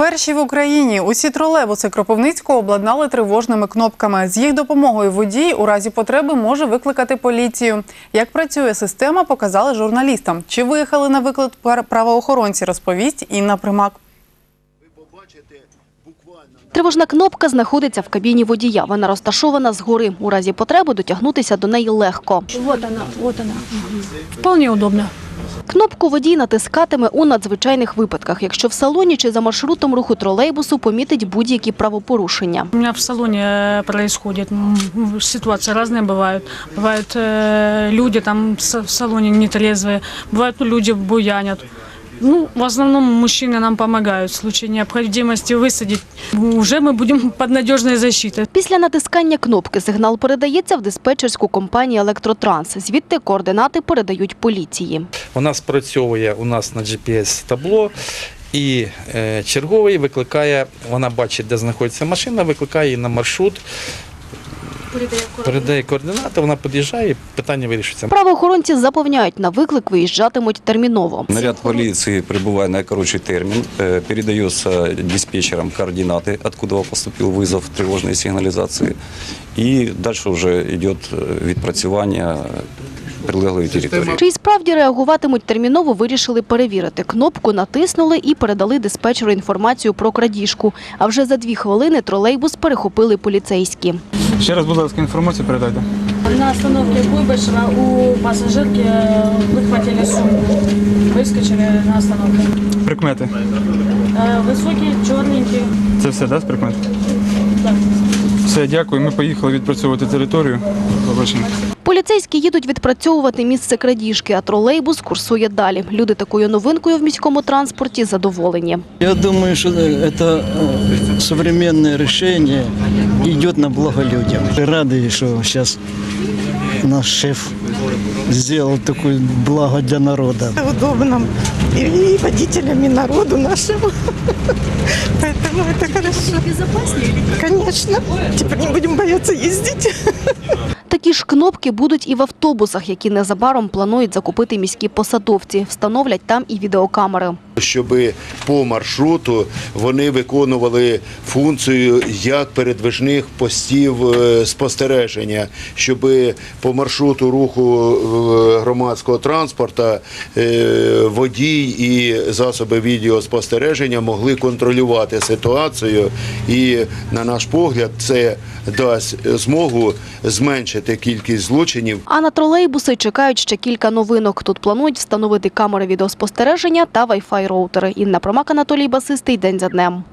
Перші в Україні усі тролейбуси Кропивницького обладнали тривожними кнопками. З їх допомогою водій у разі потреби може викликати поліцію. Як працює система, показали журналістам. Чи виїхали на виклик правоохоронці, розповість Інна Примак. Тривожна кнопка знаходиться в кабіні водія. Вона розташована згори. У разі потреби дотягнутися до неї легко. Вот она, вот она. Вполне удобно. Кнопку водій натискатиме у надзвичайних випадках, якщо в салоні чи за маршрутом руху тролейбусу помітить будь-які правопорушення. У меня в салоне э, происходит, м, ситуации разные бывают. Бывают э, люди там с- в салоне нетрезвые, бывают ну, люди буянят. Ну, в основном мужчины нам помогают в случае необходимости высадить. Уже мы будем под надежной защитой. Після натискання кнопки сигнал передається в диспетчерську компанію «Електротранс». Звідти координати передають поліції. Вона спрацьовує у нас на GPS табло. І е, черговий викликає, вона бачить, де знаходиться машина, викликає її на маршрут, передає координати, вона під'їжджає, і питання вирішується. Правоохоронці запевняють, на виклик виїжджатимуть терміново. Наряд полиции, прибывая на короче термин, э, передается диспетчерам координаты, откуда поступил вызов тревожной сигнализации. И дальше уже идет э, відпрацювання прилеглої території. Чи й справді реагуватимуть терміново, вирішили перевірити. Кнопку натиснули і передали диспетчеру інформацію про крадіжку. А вже за дві хвилини тролейбус перехопили поліцейські. Ще раз, будь ласка, інформацію передайте. На остановке Куйбышева у пассажирки э, выхватили сумку. Выскочили на остановке. Прикмети. Э, Высокий, черненький. Це все, да, з прикмет? Так. Все, дякую. Ми поїхали відпрацьовувати територію. Побачимо. Поліцейські їдуть відпрацьовувати місце крадіжки, а тролейбус курсує далі. Люди такою новинкою в міському транспорті задоволені. Я думаю, что это э, современное решение идет на благо людям. Рады, что сейчас наш шеф сделал такое благо для народа. удобно и, и водителям, и народу нашему. Поэтому это хорошо. Безопаснее? Конечно. Теперь не будем бояться ездить. Такі ж кнопки будуть і в автобусах, які незабаром планують закупити міські посадовці. Встановлять там і відеокамери. Щоб по маршруту вони виконували функцію як передвижних постів е, спостереження, щоб по маршруту руху е, громадського транспорту е, водій і засоби відеоспостереження могли контролювати ситуацію. І, на наш погляд, це дасть змогу зменшити кількість злочинів А на тролейбуси чекають ще кілька новинок. Тут планують встановити камери відеоспостереження та Wi-Fi роутери. Інна Промак, Анатолій Басистий. День за днем.